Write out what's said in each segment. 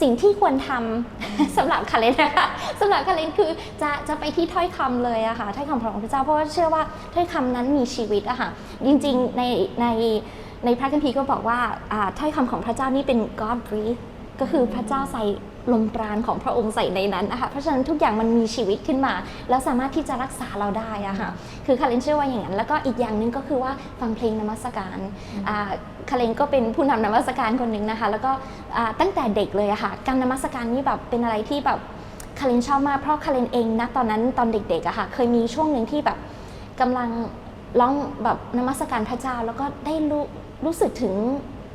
สิ่งที่ควรทำ สำหรับคาเลนนะคะสำหรับคาเลนคือจะจะไปที่ถ้อยคำเลยอะค่ะถ้อยคำของพระเจ้าเพราะว่าเชื่อว่าถ้อยคำนั้นมีชีวิตอะค่ะจริงๆในในในพระคัมภีร์ก็บอกว่าอ่าถ้อยคำของพระเจ้านี่เป็น God breathe ก็คือพระเจ้าใส่ลมปราณของพระองค์ใส่ในนั้นนะคะเพราะฉะนั้นทุกอย่างมันมีชีวิตขึ้นมา แล้วสามารถที่จะรักษาเราได้อะค่ะคือคาเลนเชื่อว่าอย่างนั้น แล้วก็อีกอย่างหนึ่งก็คือว่าฟังเพลงนมัสการอ่าคาเลนก็เป็นผู้นำนมัสการคนหนึ่งนะคะ แล้วก็อ่าตั้งแต่เด็กเลยอะค่ะการนมัสการนี่แบบเป็นอะไรที่แบบคาเลนชอบมากเพราะคาเลนเองนะตอนนั้นตอนเด็กๆอะค่ะเคยมีช่วงหนึ่งที่แบบกำลังร้องแบบนมัสการพระเจ้าแล้วก็ได้รู้รู้สึกถึง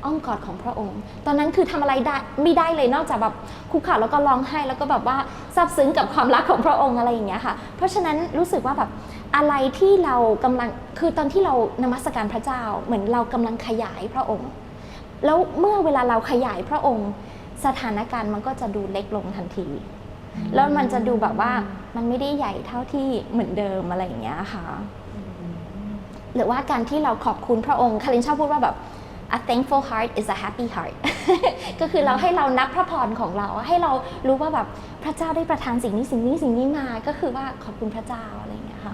อ้อมกอดของพระองค์ ตอนนั้นคือทำอะไรได้ไม่ได้เลยนอกจากแบบคุกเข่าแล้วก็ร้องไห้แล้วก็แบบว่าซาบซึ้งกับความรักของพระองค์อะไรอย่างเงี้ยค่ะ เพราะฉะนั้นรู้สึกว่าแบบอะไรที่เรากำลังคือตอนที่เรานมัสการพระเจ้า เหมือนเรากำลังขยายพระองค์ แล้วเมื่อเวลาเราขยายพระองค์ สถานการณ์มันก็จะดูเล็กลงทันที แล้วมันจะดูแบบว่ามันไม่ได้ใหญ่เท่าที่เหมือนเดิมอะไรอย่างเงี้ยค่ะหรือว่าการที่เราขอบคุณพระองค์คารินชอบพูดว่าแบบ a thankful heart is a happy heart ก็คือเราให้เรานับพระพรของเรา ให้เรารู้ว่าแบบพระเจ้าได้ประทานสิ่งนี้สิ่งนี้สิ่งนี้มา ก็คือว่าขอบคุณพระเจ้าอะไรอย่างเงี้ยค่ะ